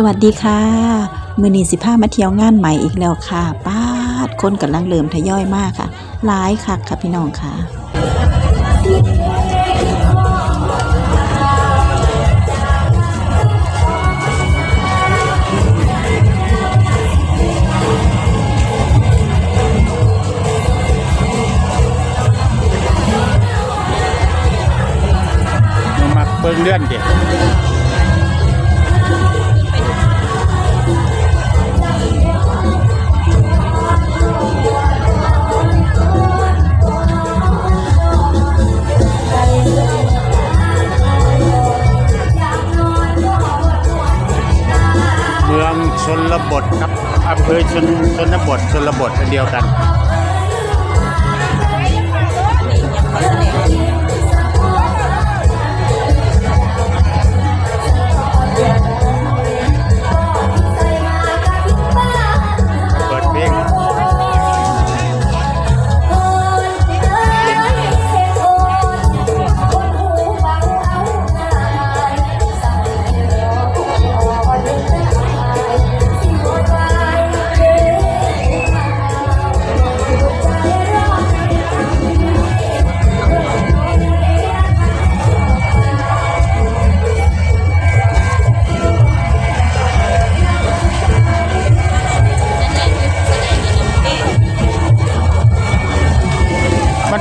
สวัสดีค่ะ มือนีสิพามาเที่ยวงานใหม่อีกแล้วค่ะ ป้าดคนกำลังเริ่มทยอยมากค่ะหลายคักค่ะพี่น้องค่ะมันมาเบิ่งเลื่อนเดิำเภอชนชนบทชนบทอันเดียวกัน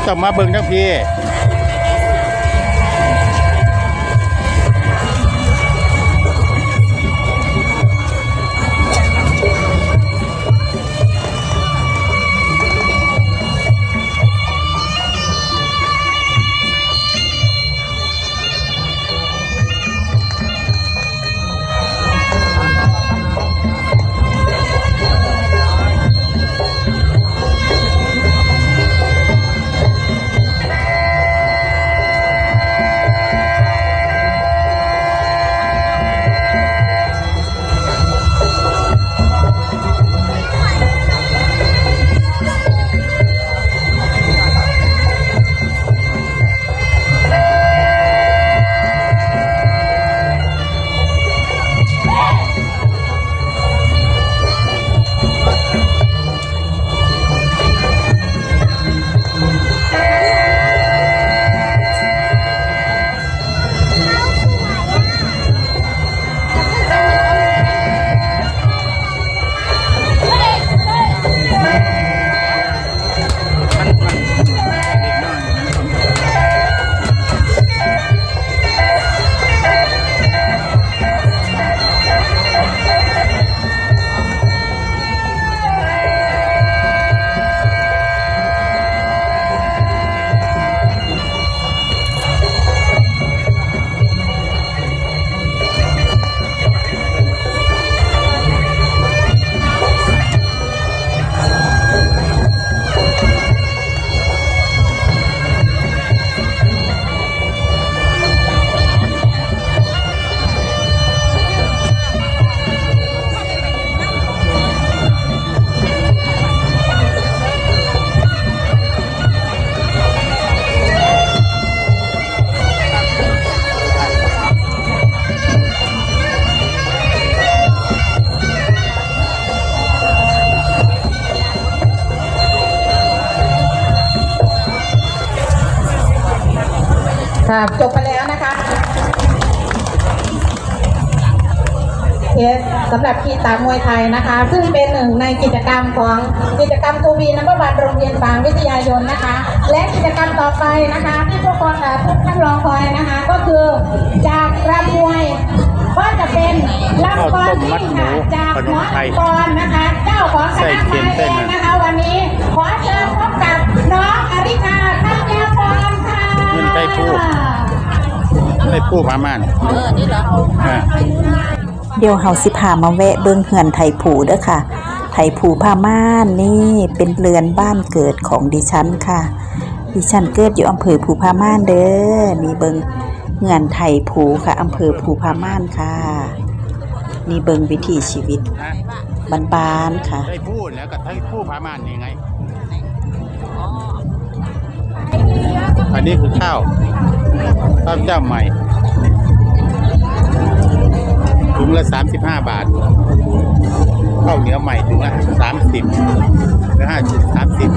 ต้องมาเบิ่งทั้งพี่ จบไปแล้วนะคะเคสสำหรับกีตามวยไทยนะคะ ซึ่งเป็นหนึ่งในกิจกรรมของกิจกรรมทูบีนักบันโรงเรียนบางวิทยายนนะคะ และกิจกรรมต่อไปนะคะ ที่ทุกคนอะทุกท่านรอคอยนะคะ ก็คือจากรำมวยก็จะเป็นลำกรวิ่งค่ะจากหมอปอนนะคะ เจ้าของคณะไทยเองนะคะ วันนี้ขอเชิญพบกับน้องอริกาทัญญาพรค่ะ เงินไปพูดได้ผู้พาม่านเออ นี่เหรอเดี๋ยวเฮาสิพามาแวะเบิ่งเฮือนไทยผูเด้อค่ะ ไทยผูผ้าม่านนี่เป็นเรือนบ้านเกิดของดิฉันค่ะ ดิฉันเกิดอยู่อำเภอภูพาม่านเด้อนี่เบิ่งเฮือนไทยผูค่ะอำเภอภูพาม่านค่ะ นี่เบิ่งวิถีชีวิตนะบ้านๆค่ะได้พูดแล้วก็ได้ผู้พาม่านนี่ไง อันนี้คือข้าวข้าวเจ้าใหม่ถุงละสามสิบห้าบาทข้าวเหนียวใหม่ถุงละสามสิบหรือห้าสิบสามสิบ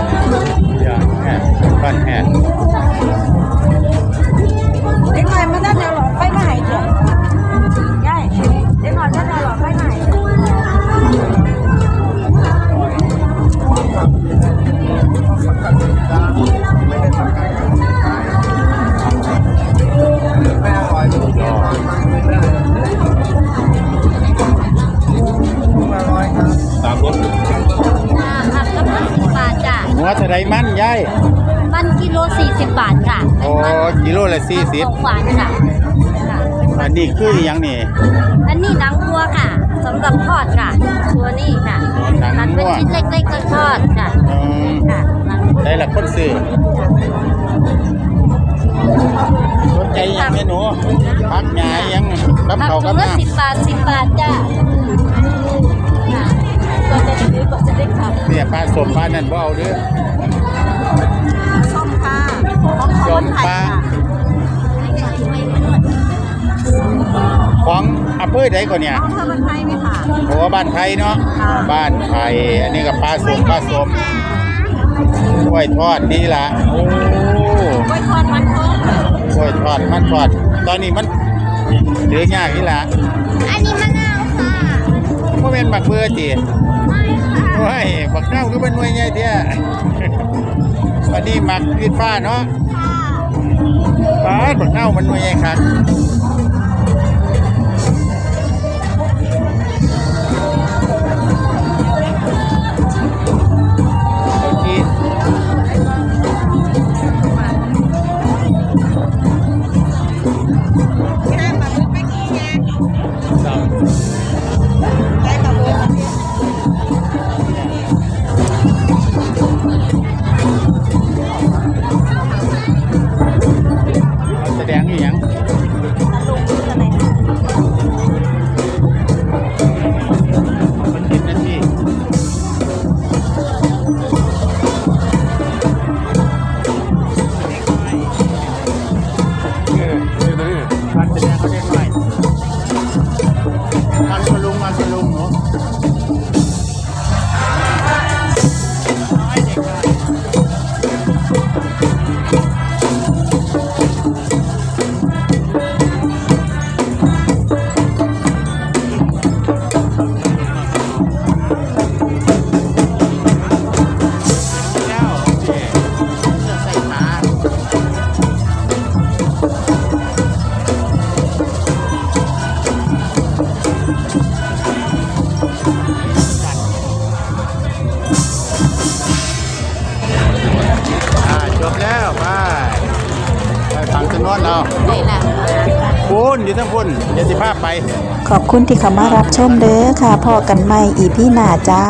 เบบาทค่ะโอ้กิโลละสี่สิบของหวานค่ะค่ะอันนี้คืออหยังนี่อันนี้หนังวัวค่ะสำหรับทอดค่ะ ตัวนี้ค่ะหนังตัดวัเป็นวชิ้นเล็กๆก็ทอดค่ะอืมค่ะหนังได้ละคนซื้อสนใจอหยังแม่หนูพักหงายยังรับผักเขาถุกับงละน้สิบบาทสิบบาทจ้ะค่ะก็จะถือก็จะได้ขับำเนี่ยปลาสมปลานั่นบ่เอาเด้อส้ม ค่ะสมปลาของอำเภอใดก่อนเนี่ยข้าวมันไทยไหมคะโอ้บ้านไทยเนาะบ้านไทยอันนี้ก็ปลาสมปลาสมกล้วยทอดนี่ล่ะโอ้กล้วยทอดมันทอดค่ะกล้วยทอดมันทอด ตอนนี้มันเหลือยากนี่ล่ะอันนี้มะนาวค่ะบ่แม่นบักเบื่อติไม่ค่ะโอ้ยบักเน่าคือเป็นหน่วยใหญ่แท้ วันนี้มักยืดฟ้าเนาะปาดบักเน่ามันหน่วยใหญ่ครับ ม ฟังจำนเอานี่แหละคุณอยู่ทั้งคุณเดี๋ยวสิภาพไป ขอบคุณที่เข้ามารับชมเด้อค่ะพอกันใหม่อีพี่หน้าจ้า